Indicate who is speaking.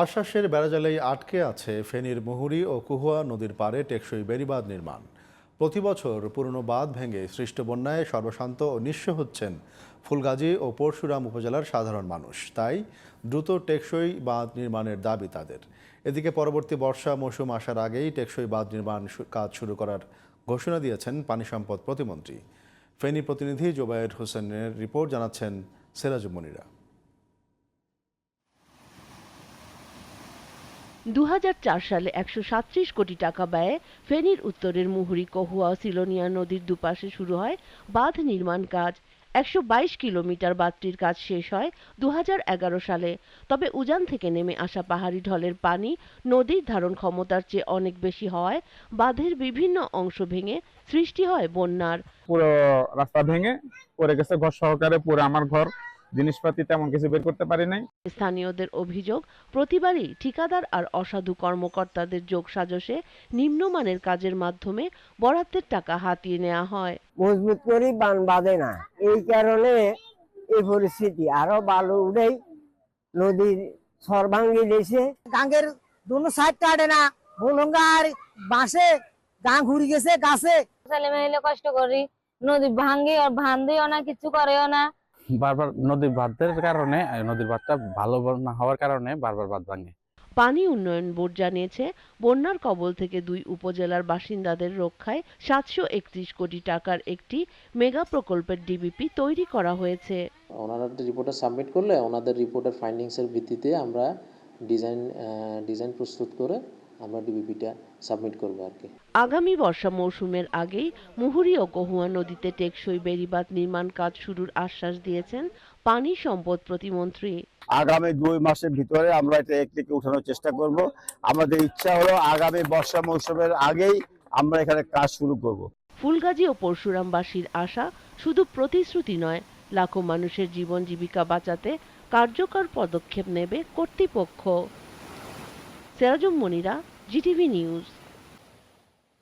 Speaker 1: আশ্বাসের বেড়াজালেই আটকে আছে ফেনীর মুহুরী ও কুহুয়া নদীর পাড়ে টেকসই বেড়িবাঁধ নির্মাণ। প্রতি বছর পুরনো বাঁধ ভেঙে সৃষ্ট বন্যায় সর্বশান্ত ও নিঃস্ব হচ্ছেন ফুলগাজী ও পরশুরাম উপজেলার সাধারণ মানুষ। তাই দ্রুত টেকসই বাঁধ নির্মাণের দাবি তাদের। এদিকে পরবর্তী বর্ষা মৌসুম আসার আগেই টেকসই বাঁধ নির্মাণ কাজ শুরু করার ঘোষণা দিয়েছেন পানি সম্পদ প্রতিমন্ত্রী। ফেনী প্রতিনিধি জোবায়ের হোসেনের রিপোর্ট জানাচ্ছেন সেরাজ মনিরা
Speaker 2: দু হাজার চার সালে একশো কোটি টাকা ব্যয়ে ফেনীর উত্তরের মুহুরী কহুয়া সিলোনিয়া নদীর দুপাশে শুরু হয় বাঁধ নির্মাণ কাজ। একশো বাইশ কিলোমিটার বাঁধটির কাজ শেষ হয় দু সালে। তবে উজান থেকে নেমে আসা পাহাড়ি ঢলের পানি নদীর ধারণ ক্ষমতার চেয়ে অনেক বেশি হওয়ায় বাঁধের বিভিন্ন অংশ ভেঙে সৃষ্টি হয় বন্যার।
Speaker 3: পুরো রাস্তা ভেঙে পড়ে গেছে ঘর সহকারে, পুরো আমার ঘর। জিনিসপাতি তেমন কিছু বের করতে পারি নাই।
Speaker 2: স্থানীয়দের অভিযোগ প্রতিবারই ঠিকাদার আর অসাধু কর্মকর্তাদের যোগসাজশে নিম্নমানের কাজের মাধ্যমে বরাদ্দের টাকা হাতিয়ে নেওয়া হয়।
Speaker 4: মজবুত করি বান বাঁধে না। এই কারণে এই পরিস্থিতি আরও বালু উঠেই নদীর সর ভাঙ্গি দিয়েছে।
Speaker 5: গাঙ্গের দুনো সাইড কাটে না বুলঙ্গার বাঁশে গাং ঘুরি গেছে গাছে।
Speaker 6: ছেলে মেয়ে কষ্ট করি নদী ভাঙ্গি আর ভান্দিও না কিছু করেও না।
Speaker 7: বারবার নদীর বাঁধের কারণে নদীর বাঁধটা ভালো না হওয়ার কারণে বারবার বাঁধ ভাঙে।
Speaker 2: পানি উন্নয়ন বোর্ড জানিয়েছে বন্যার কবল থেকে দুই উপজেলার বাসিন্দাদের রক্ষায় সাতশো একত্রিশ কোটি টাকার একটি মেগা প্রকল্পের ডিবিপি তৈরি করা হয়েছে।
Speaker 8: ওনারা রিপোর্টটা সাবমিট করলে ওনাদের রিপোর্টের ফাইন্ডিংসের ভিত্তিতে আমরা ডিজাইন ডিজাইন প্রস্তুত করে আমরা ডিবিপিটা সাবমিট করব আর কি
Speaker 2: আগামী বর্ষা মৌসুমের আগেই মুহুরী ও কহুয়া নদীতে টেকসই বেড়িবাঁধ নির্মাণ কাজ শুরুর আশ্বাস দিয়েছেন পানি সম্পদ প্রতিমন্ত্রী।
Speaker 9: আগামী দুই মাসের ভিতরে আমরা এটা একটিকে উঠানোর চেষ্টা করব। আমাদের ইচ্ছা হলো আগামী বর্ষা মৌসুমের আগেই আমরা এখানে কাজ শুরু করব।
Speaker 2: ফুলগাজী ও পরশুরামবাসীর আশা শুধু প্রতিশ্রুতি নয় লাখো মানুষের জীবন জীবিকা বাঁচাতে কার্যকর পদক্ষেপ নেবে কর্তৃপক্ষ। সেরাজুম মনিরা GTV News